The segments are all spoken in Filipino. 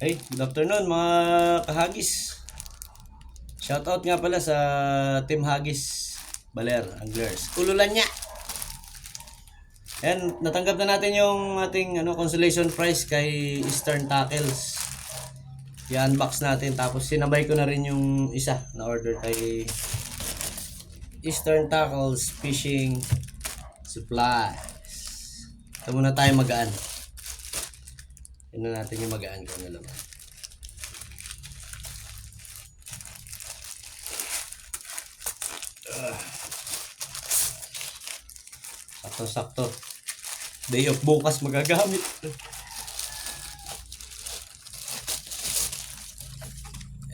Hey, good afternoon mga kahagis. Shoutout nga pala sa Team Hagis Baler Anglers. Ululan niya. And natanggap na natin yung ating ano consolation prize kay Eastern Tackles. I-unbox natin tapos sinabay ko na rin yung isa na order kay Eastern Tackles Fishing Supplies. Ito muna tayo magaan. Tingnan natin yung magaan ko na laman. Ah. Sakto-sakto. Day of bukas magagamit.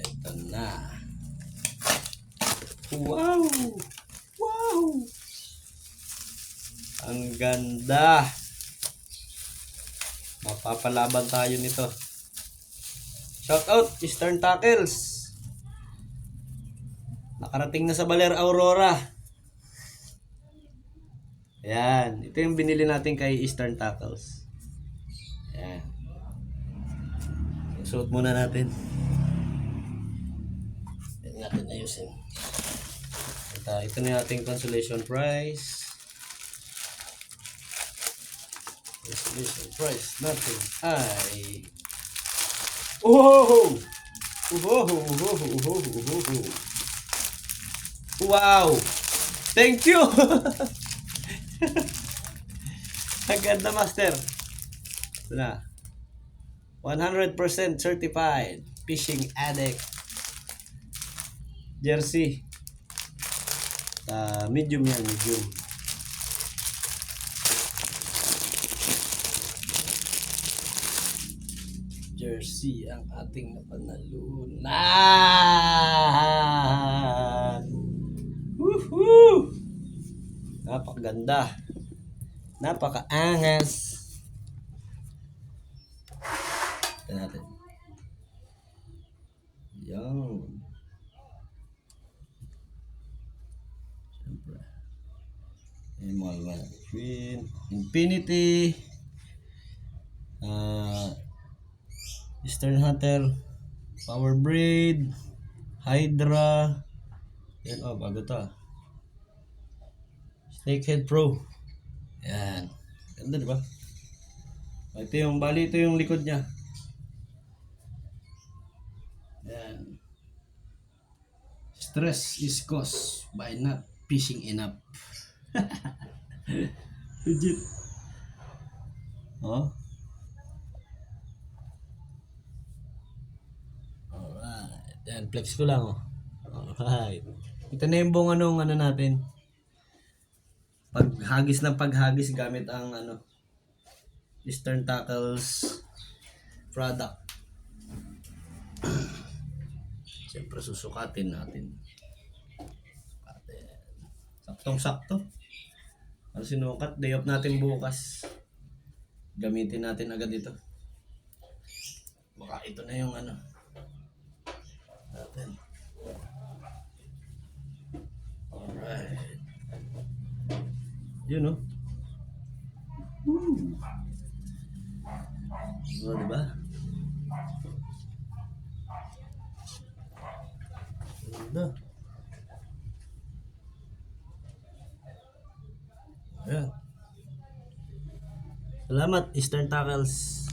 Ito na. Wow! Wow! Ang ganda! Mapapalaban tayo nito. Shout out Eastern Tackles. Nakarating na sa Baler Aurora. Ayan. Ito yung binili natin kay Eastern Tackles. Ayan. Suot muna natin. Ito natin ayusin. Ito, ito na yung ating consolation prize. Consolation prize natin ay... Oh! Oh! Oh! Oh! Wow! Thank you! Ang ganda, Master. Ito na. 100% certified fishing addict jersey. Ah, medium yan, medium. Jersey ang ating napanalunan. Woohoo! Napakaganda. Napakaangas. Tignan natin. Yan. Siyempre. Queen, Infinity, ah, Eastern Hunter, Power Braid, Hydra, yan oh, bago to. ah. Snakehead Pro. Yan. Ganda, di ba? Ito yung, bali ito yung likod niya. Yan. Stress is caused by not fishing enough. Legit. Oh. Alright. Yan, flex ko lang oh. Alright. Ito na yung buong anong ano natin. Paghagis ng paghagis gamit ang ano Eastern Tackles product. Siyempre susukatin natin. Sukatin. Saktong-sakto. Ano sinukat? Day off natin bukas. Gamitin natin agad ito. Baka ito na yung ano. Natin. Alright. Yun oh. Woo! Oh, diba? Ganda. Ayan. Salamat, Eastern Tackles.